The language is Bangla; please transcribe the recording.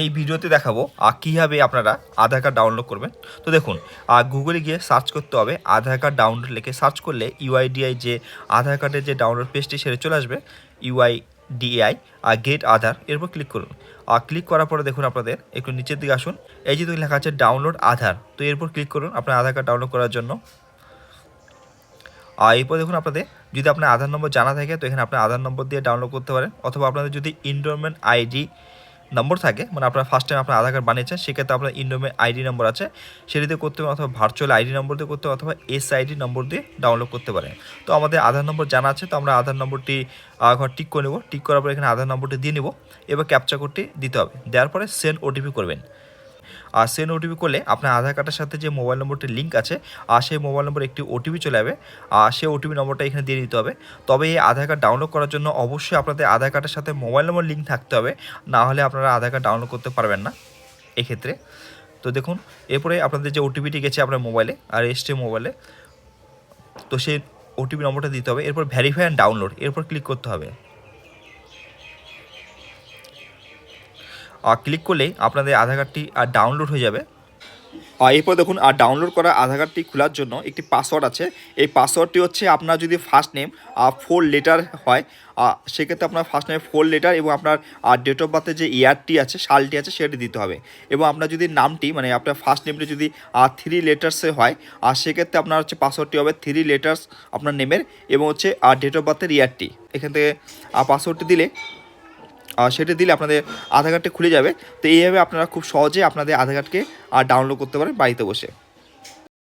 এই ভিডিওতে দেখাবো কীভাবে আপনারা আধার কার্ড ডাউনলোড করবেন। তো দেখুন গুগলে গিয়ে সার্চ করতে হবে, আধার কার্ড ডাউনলোড লিখে সার্চ করলে ইউআইডিআই যে আধার কার্ডের যে ডাউনলোড পেজটি সেটা চলে আসবে ইউআইডিআই আর গেট আধার এরপর ক্লিক করুন। আর ক্লিক করার পরে দেখুন আপনাদের, একটু নিচের দিকে আসুন, এই যে দেখুন লেখা আছে ডাউনলোড আধার তো এরপর ক্লিক করুন আপনার আধার কার্ড ডাউনলোড করার জন্য। আর এরপর দেখুন আপনাদের, যদি আপনার আধার নম্বর জানা থাকে, তো এখানে আপনার আধার নম্বর দিয়ে ডাউনলোড করতে পারেন, অথবা আপনাদের যদি ইনরোলমেন্ট আইডি নম্বর থাকে মানে আপনার ফার্স্ট টাইম আপনার আধার কার্ড বানিয়েছেন, সেক্ষেত্রে আপনার ইন্ডোমে আইডি নম্বর আছে সেটি দিয়ে করতে পারেন অথবা ভার্চুয়াল আইডি নম্বর দিয়ে করতে অথবা এস আইডি নম্বর দিয়ে ডাউনলোড করতে পারেন। তো আমাদের আধার নম্বর জানা আছে, তো আমরা আধার নম্বরটি ঘর টিক করে নেব। টিক করার পর এখানে আধার নম্বরটি দিয়ে নেব, এবার ক্যাপচার কোডটি দিতে হবে। দেওয়ার পরে সেন্ড ওটিপি করবেন। আর সেন্ড ওটিপি করলে আপনার আধার কার্ডের সাথে যে মোবাইল নম্বরটি লিঙ্ক আছে, আর সেই মোবাইল নম্বরে একটি ওটিপি চলে যাবে, আর সেই ওটিপি নম্বরটা এখানে দিয়ে দিতে হবে। তবে এই আধার কার্ড ডাউনলোড করার জন্য অবশ্যই আপনাদের আধার কার্ডের সাথে মোবাইল নম্বর লিঙ্ক থাকতে হবে, না হলে আপনারা আধার কার্ড ডাউনলোড করতে পারবেন না এক্ষেত্রে। তো দেখুন, এরপরে আপনাদের যে ওটিপিটি গেছে আপনার মোবাইলে আর এসছে মোবাইলে তো সেই ওটিপি নম্বরটা দিতে হবে। এরপর ভ্যারিফাই অ্যান্ড ডাউনলোড এরপর ক্লিক করতে হবে। ক্লিক করলেই আপনাদের আধার কার্ডটি আর ডাউনলোড হয়ে যাবে। এরপর দেখুন, আর ডাউনলোড করা আধার কার্ডটি খোলার জন্য একটি পাসওয়ার্ড আছে। এই পাসওয়ার্ডটি হচ্ছে আপনার যদি ফার্স্ট নেম ফোর লেটার হয় সেক্ষেত্রে আপনার ফার্স্ট নেম ফোর লেটার এবং আপনার ডেট অফ বার্থের যে ইয়ারটি আছে সালটি আছে, সেটি দিতে হবে। এবং আপনার যদি নামটি মানে আপনার ফার্স্ট নেমটি যদি থ্রি লেটার্সে হয় আর সেক্ষেত্রে আপনার হচ্ছে পাসওয়ার্ডটি হবে থ্রি লেটার্স আপনার নেমের এবং হচ্ছে আর ডেট অফ বার্থের ইয়ারটি এখান থেকে পাসওয়ার্ডটি দিলে সেটা দিলে আপনাদের আধার কার্ডটি খুলে যাবে। তো এইভাবে আপনারা খুব সহজে আপনাদের আধার কার্ডকে আর ডাউনলোড করতে পারেন বাড়িতে বসে।